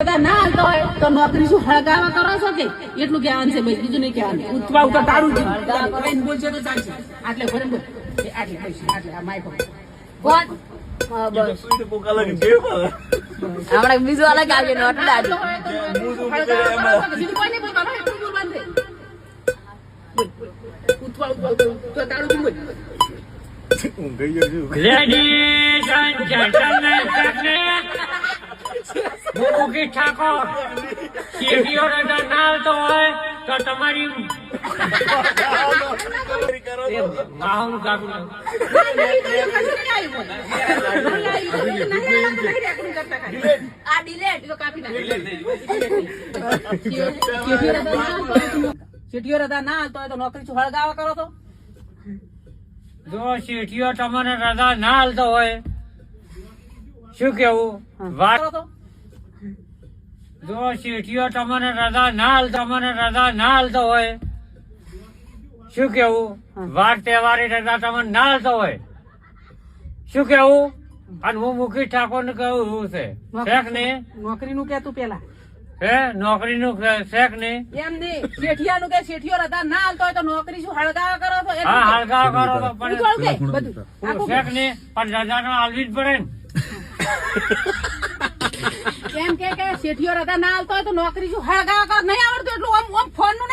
બધા ના હાલતા હોય તો નોકરી શું હળગાવા કરો છો કે? એટલું કહેવાનું છે ભાઈ બીજું નહીં કહેવાનું. ઉતવા ઉતવા તારું છે કહીને બોલશે તો ચાલશે. આટલે ભરે બોલ. એ આટલે પૈસા આટલે આ માય પકડ. કોણ હા બસ હમણાં બીજું અલગ આવશે નોટ દાડી હોય તો જ મુકેશ ઠાકોર. શેઠીઓ રજા ના આવતો હોય તો તમારી એ કાપી આ ડિલેટ શેઠીઓ રજા ના હાલતો હોય તો નોકરી કરો તો? જો તમને રજા ના હાલતો હોય શું કેવું? વાત તો. જો શેઠિયો તમને રજા ના હાલતો તમને રજા ના હાલતો હોય. શું કેવું? વાર તહેવારે રજા તમને ના હાલતો હોય. શું કેવું? અને હું મુકેશ ઠાકોર ને કહું એવું છે. શેખ ને? નોકરી નું કેતું પેલા? હે? નોકરીનું શેખ ને? એમ નહીં શેઠિયાનું કે શેઠિયો રજા ના હાલતો હોય તો નોકરી શું હળગાવા કરો છો? હા. હળગાવ કરો તો પણ બધું. શેખ ને? પણ રજા તો હાલવી જ પડે ને. શેઠિયો હતા ના હાલતો હોય તો નોકરી શું હળગાવા નહીં આવડતું એટલું આમ આમ ફોનનું